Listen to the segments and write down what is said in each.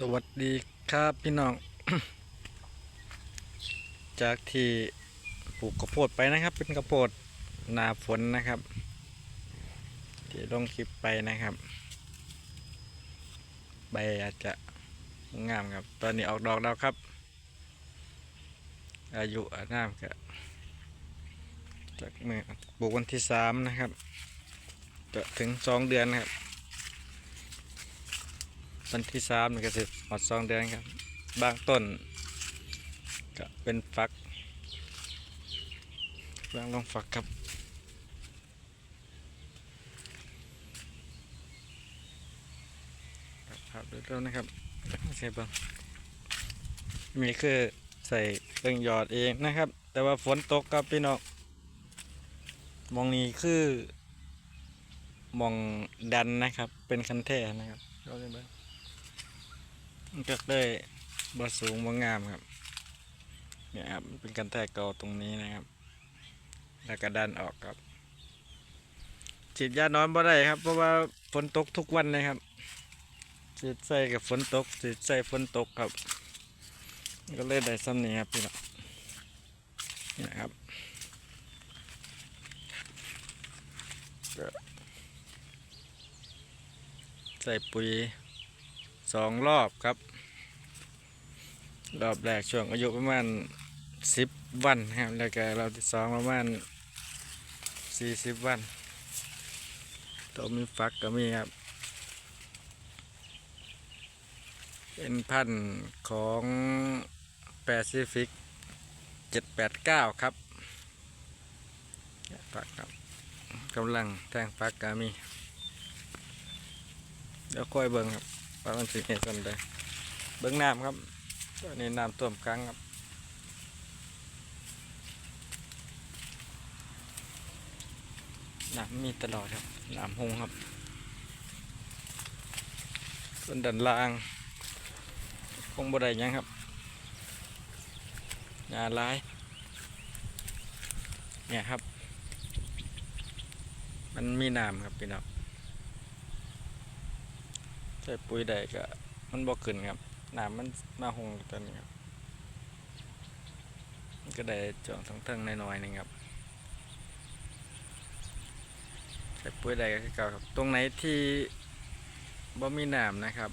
สวัสดีครับพี่น้อง จากที่ปลูกข้าวโพดไปนะครับ เป็นข้าวโพดหนาฝนนะครับ ที่ลงคลิปไปนะครับ ใบอาจจะงามครับ ตอนนี้ออกดอกแล้วครับ อายุอานามก็จากเมื่อปลูกวันที่สามนะครับ จะถึงสองเดือนครับ วันที่สามนี่ก็สิหอดสองเดือนครับ บางต้น ก็เป็นฟักบางลงฟักครับครับเร็วๆนะครับใส่บิ้งมีคือใส่เครื่องหยอดเองนะครับ แต่ว่าฝนตกครับพี่น้องมองนี้คือมองดันนะครับ เป็นคันแท่นะครับเราเลยเบิ้ง มัน ก็ได้บาสูงบางามครับเนี่ยครับเป็นกันแทกเกาตรงนี้นะครับ แล้วก็ดันออกครับฉีดยานอนบ่ได้ครับ เพราะว่าฝนตกทุกวันนะครับฉีดใส่กับฝนตกฉีดใส่ฝนตกครับ ก็เลยได้ซ้ำนี้ครับพี่น้องนี่นะครับใส่ปุ๋ย สองรอบครับ รอบแรกช่วงอายุประมาณสิบวันครับ แล้วก็รอบที่สองประมาณสี่สิบวันตัวมีฟักก็มีครับ เป็นพันธุ์ของแปซิฟิกเจ็ดแปดเก้าครับฟักครับกำลังแทงฟักก็มี เดี๋ยวค่อยเบิ่งครับ ว่ามันสิเห็นกันได้เบิ้งน้ำครับนนี้น้ำท่วมครั้งครับน้ำมีตลอดครับน้ำหงครับ ส่วนด้านล่าง คงบ่ได้ยังครับหญ้าลาย เนี่ยครับ มันมีน้ำครับพี่น้อง ใส่ปุ๋ยใดก็มันบ่ขึ้นครับน้ำมันมาหงตอนนี้ครับก็ได้จ่องทั้งเทิงน้อยๆนึงครับใส่ปุ๋ยใดก็คือเก่าครับ ตรงไหนที่บ่มีน้ำนะครับ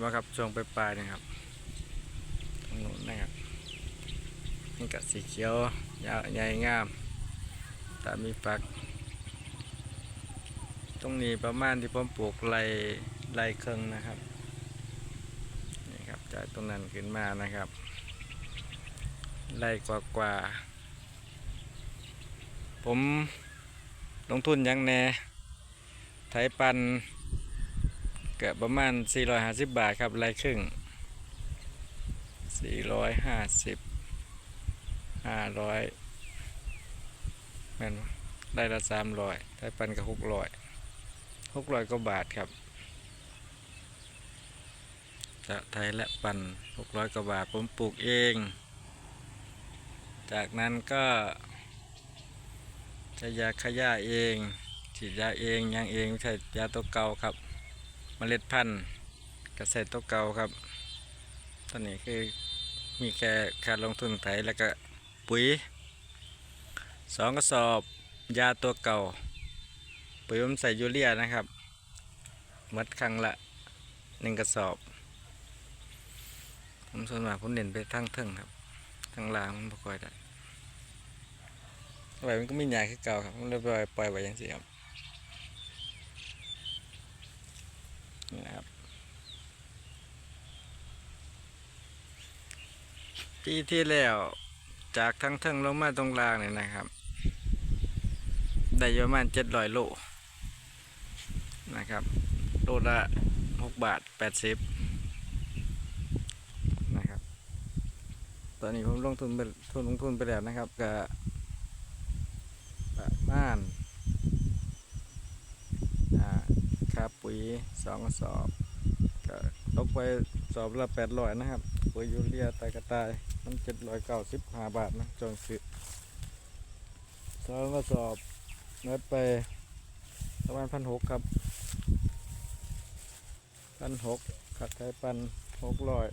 ว่าครับช่วงปลายๆนะครับตรงนู้นนะครับนี่ก็สีเขียวยาวใหญ่งามแต่มีฝัก ตรงนี้ประมาณที่ผมปลูกไรไรเครึ่งนะครับนี่ครับจากตรงนั้นขึ้นมานะครับไรกว่ากว่าๆผมลงทุนยังแน่ไถปันเกือบประมาณ 450 บาทครับไรครึ่ง 450 500แม่นบ่ได้ละ300ไถปันกับ600 หกร้อยกว่าบาทครับจะไทยและปันหกร้อยกว่าบาทผมปลูกเอง จากนั้นก็ใช้ยาขย่าเองฉีดยาเองยังเองใช่ยาตัวเก่าครับเมล็ดพันธุ์เกษตรตัวเก่าครับตอนนี้คือมีแค่การลงทุนไถแล้วก็ปุ๋ยสองกระสอบยาตัวเก่า ปุ๋ยผมใส่ยูเรียนะครับมัดครั้งละหนึ่งกระสอบ ผมส่วนมากผมเน้นไปทั้งเทิงครับทั้งล่างมันบ่ค่อยได้ไว้มันก็ไมีหยาคือเก่าครับผมเลยปล่อยปล่อยไว้อย่างนี้ครับนี่นะครับปีที่แล้วจากทั้งเทิงลงมาตรงล่างเนี่ยนะครับ ได้ประมาณเจ็ดร้อยโล นะครับโลละหกบาทแปดสิบนะครับ ตอนนี้ผมลงทุนไปทุนลงทุนไปแล้วนะครับก็ประมาณอ่าค่าปุ๋ยสองสอบก็ตกไปสอบละแปดร้อยนะครับปุ๋ยยูเรียตายกระตายมันเจ็ดร้อยเก้าสิบห้าบาทนะจนซื้อสองกระสอบเงินไปประมาณพันหกครับ พันหกคผัดไทยปันหกร้อย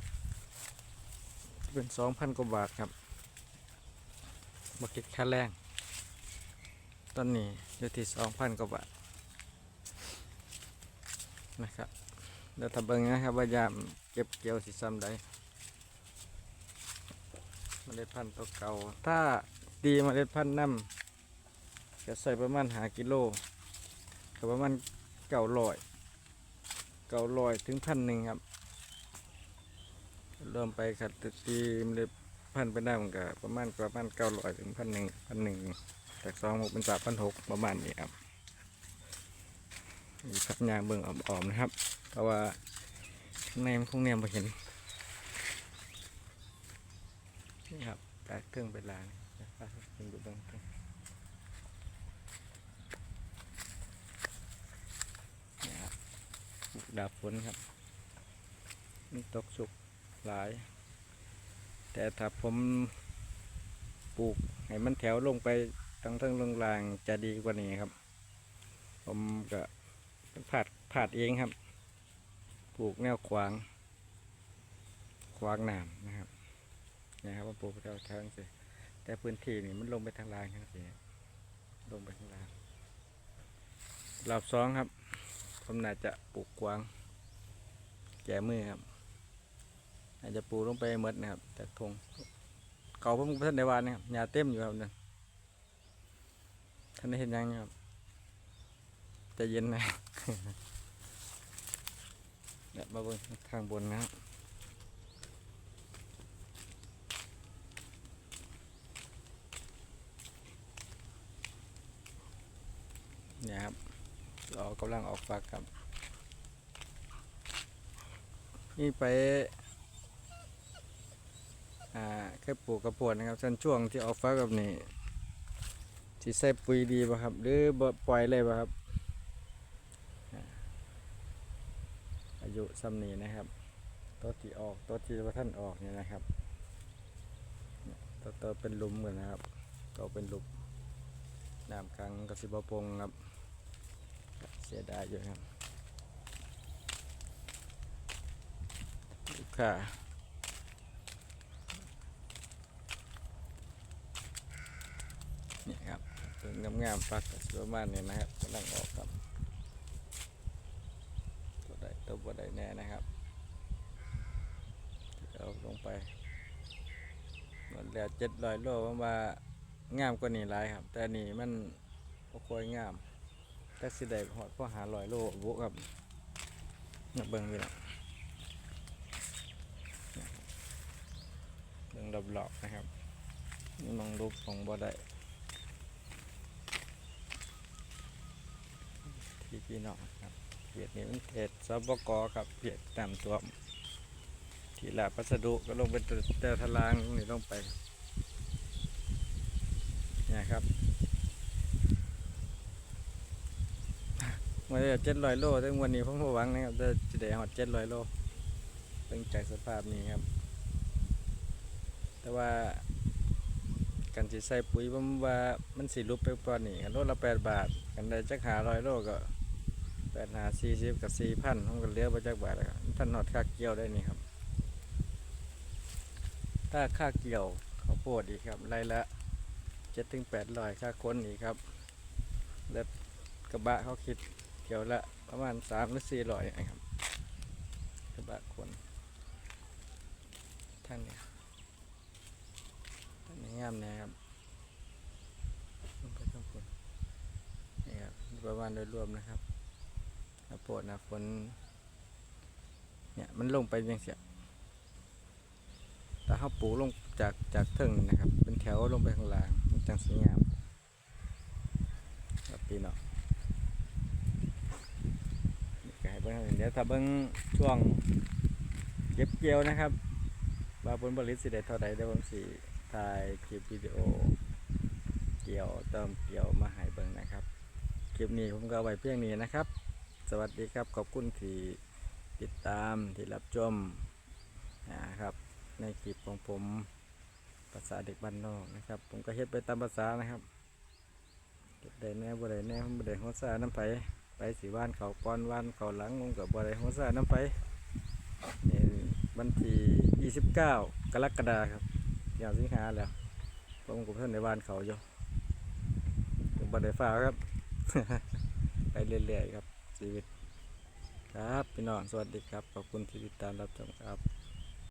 เป็นสองพันกว่าบาทครับบกิดค่าแรง ตอนนี้อยู่ที่สองพันกว่าบาทนะครับเดี๋ยวถ้าเบิ่งนะครับว่ายามเก็บเกี่ยวสิซ้ำใดเมล็ดพันธุ์ตัวเก่า ถ้าดีเมล็ดพันธุ์น้ำจะใส่ประมาณหากิโลก็ประมาณเก่าลอย เก่าลอยถึงพันหนึ่งครับ เริ่มไปขัดตีเล็ดพันไปได้มันก็ประมาณประมาณเก้าร้อยถึงพันหนึ่งพันหนึ่งจากสองหกเป็นสามพันหกประมาณนี้ครับมีพัดยางเบิ่งอ่อมๆนะครับ เพราะว่าข้างในมันคงเนี่ยมาเห็นนี่ครับตากเครื่องไปล้างนะครับเป็นดูเบ้างครับ ดาบฝนครับนี่ตกสุกหลาย แต่ถ้าผมปลูกให้มันแถวลงไปทั้งทั้งลงรางจะดีกว่านี้ครับ ผมก็ผาดผาดเองครับ ปลูกแนวขวาง ขวางน้ำนะครับนะครับว่าปลูกแถวทางสิแต่พื้นที่นี่มันลงไปทางลางทั้งสิลงไปทางลางรอบสองครับ ผมน่าจะปลูกกวาง แก่มือครับอาจจะปลูกลงไปเมดนะครับแต่ทงเขาผมก็ท่านในวานนะครับหญ้าเต็มอยู่ครับนั่นท่านได้เห็นยังครับจะเย็นนะเดี๋ยวมาเบิ่งทางบนนะครับเนี่ยครับเรากำลังออกฝักครับ นี่ไปอ่าแค่ปลูกกระปวดนะครับชั้นช่วงที่ออกฟ้ากับนี่ที่ใส่ปุ๋ยดีป่ะครับ หรือปล่อยเลยป่ะครับ อายุซ้ำนี้นะครับตัวที่ออกตัวที่ว่าท่านออกเนี่ยนะครับตัวตัวเป็นลุมเหมือนนะครับตัวเป็นลุมน้ำครั้งกระสิบปงครับ เสียดายอยู่ครับลูกค้าเนี่ยครับเป็นงามๆฟักก็สิประมาณนี้นะครับกำลังออกครับตัวใดตัวบ่ใดแน่นะครับเอาลงไปหมดแล้วเจ็ดร้อยโลผมว่างามกว่านี้หลายครับ แต่นนี่มันบ่ค่อยงาม แต่สิได้หอดพอหาร้อยโลบุครับเนี่ยเบิ่งไปแล้วเบิ่งรอบๆนะครับนี่มองรูปของบ่ได้พี่พี่น้องครับเพจนี้มันเพจสบกครับเพจตามตัวทีละพัสดุก็ลงเป็นแต่ทลางนี่ลงไปเนี่ยครับ มาได้เจ็ดร้อยโลถึงวันนี้ผมหวังนะครับจะจะได้หอดเจ็ดร้อยโลเป็นจากสภาพนี้ครับ แต่ว่ากันสิใส่ปุ๋ยผมว่ามันสิลุบไปกว่านี้กันโลละแปดบาท กันได้จักหาร้อยโลก็แปดหาสี่สิบกับสี่พันผมก็เหลือไปจักบาทแล้วท่านหอดค่าเกี่ยวได้นี่ครับ ถ้าค่าเกี่ยวข้าวโพดอีกครับไรละเจ็ดถึงแปดร้อยค่าค้นอีกครับแล้วกระบะเขาคิด เกี่ยวละประมาณสามหรือสี่ร้อยนะครับกระบะคนท่านนี้ท่านนี้งามนะครับลงไปข้างบนนี่ครับประมาณโดยรวมนะครับข้าวดนะฝนเนี่ยมันลงไปยังเสียถ้าเขาปูลงจากจากเทิงนะครับ เป็นแถวลงไปข้างล่างมันจังสวยงามครับพี่เนาะนี่ก็ให้ เบิ่งให้เดี๋ยวถ้าเบิ่งช่วงเก็บเกี่ยวนะครับ ว่าผลผลิตสิได้เท่าใดเดี๋ยวผมสิถ่ายคลิปวิดีโอ เกี่ยวเติมเกี่ยวมาให้เบิ่งนะครับ คลิปนี้ผมก็ไว้เพียงนี้นะครับ สวัสดีครับขอบคุณที่ติดตามที่รับชมนะครับ ในคลิปของผมภาษาเด็กบ้านนอกนะครับ ผมก็เฮ็ดไปตามภาษานะครับเก็บได้แน่บ่ได้แน่ผมบ่ได้หัวซาน้ำไป ไปสีว่านเขาปอนว่านเขาหลังผมกับบ่ได้หัวซาน้ำไปนี่วันที่29 กรกฎาคมครับยามสิงหาแล้วผมกับเพื่อนในบ้านเขาอยู่บันไดฟ้าครับ ไปเรื่อยๆครับชีวิต ครับพี่น้องสวัสดีครับ ขอบคุณที่ติดตามรับชมครับ